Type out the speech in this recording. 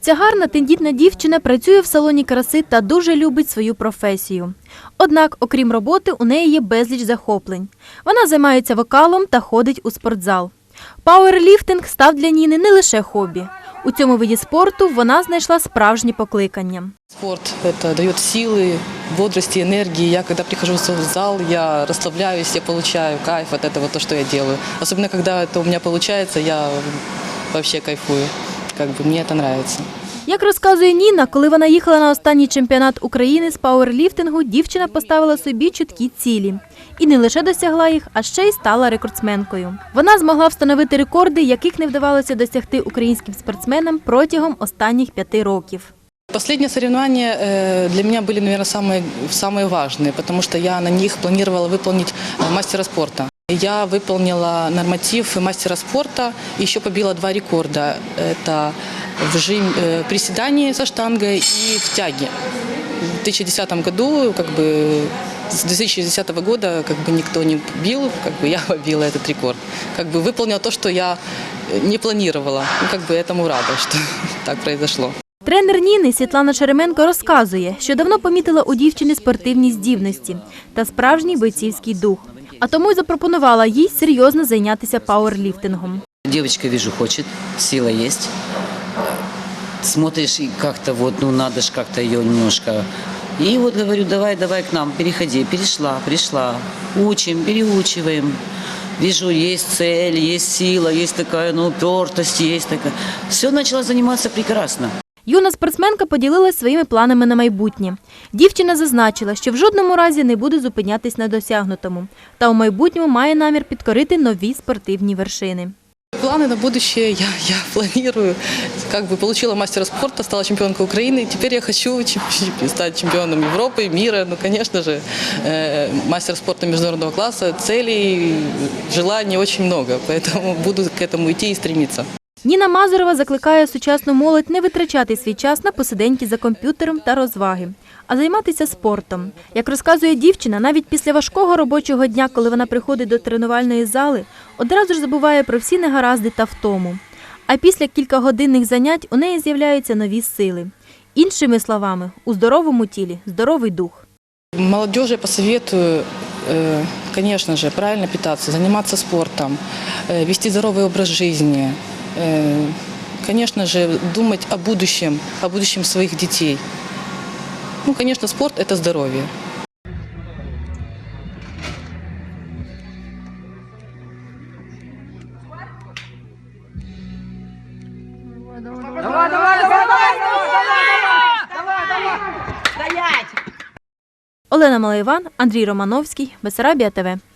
Ця гарна тендітна дівчина працює в салоні краси та дуже любить свою професію. Однак, окрім роботи, у неї є безліч захоплень. Вона займається вокалом та ходить у спортзал. Пауерліфтинг став для Ніни не лише хобі. У цьому виді спорту вона знайшла справжнє покликання. Спорт – это дает силы, бодрости, энергии. Я когда прихожу в зал, я расслабляюсь, я получаю кайф от этого, то, что я делаю. Особенно, когда это у меня получается, я вообще кайфую. Как бы мне это нравится. Як розказує Ніна, коли вона їхала на останній чемпіонат України з пауерліфтингу, дівчина поставила собі чіткі цілі. І не лише досягла їх, а ще й стала рекордсменкою. Вона змогла встановити рекорди, яких не вдавалося досягти українським спортсменам протягом останніх п'яти років. Последние соревнования э, для меня были, наверное, самые, самые важные, потому что я на них планировала выполнить э, мастера спорта. Я выполнила норматив мастера спорта, еще побила два рекорда. Это в жим, э, приседании со штангой и в тяге. В 2010 году, как бы, с 2010 года как бы никто не бил, как бы я побила этот рекорд. Как бы выполнила то, что я э, не планировала. Ну, как бы этому рада, что так произошло. Тренер Ніни Світлана Череменко розказує, що давно помітила у дівчини спортивні здібності та справжній бойцівський дух. А тому й запропонувала їй серйозно зайнятися пауерліфтингом. Девочка, вижу, хочет, сила есть. Смотришь, и как-то вот, ну надо ж как-то ее немножко. И вот говорю, давай, давай к нам, переходи. Перешла, пришла. Учим, переучиваем. Вижу, есть цель, есть сила, есть такая, ну, упертость, есть такая. Все начала заниматься прекрасно. Юна спортсменка поділилась своїми планами на майбутнє. Дівчина зазначила, що в жодному разі не буде зупинятись на досягнутому, та у майбутньому має намір підкорити нові спортивні вершини. Планы на будущее я, я планирую. Как бы получила мастера спорта, стала чемпионкой Украины. Теперь я хочу чем- стать чемпионом Европы, мира. Ну, конечно же, э, мастер спорта международного класса. Целей, желаний очень много. Поэтому буду к этому идти и стремиться. Ніна Мазурова закликає сучасну молодь не витрачати свій час на посиденьки за комп'ютером та розваги, а займатися спортом. Як розказує дівчина, навіть після важкого робочого дня, коли вона приходить до тренувальної зали, одразу ж забуває про всі негаразди та втому. А після кількагодинних занять у неї з'являються нові сили. Іншими словами, у здоровому тілі здоровий дух. Молодежи посоветую, э, конечно же, правильно питаться, заниматься спортом, э, вести здоровый образ жизни. Э, Конечно же, думать о будущем, о будущем своих детей. Ну, конечно, спорт – это здоровье. Олена Малайван, Андрій Романовський, Бесарабія ТВ.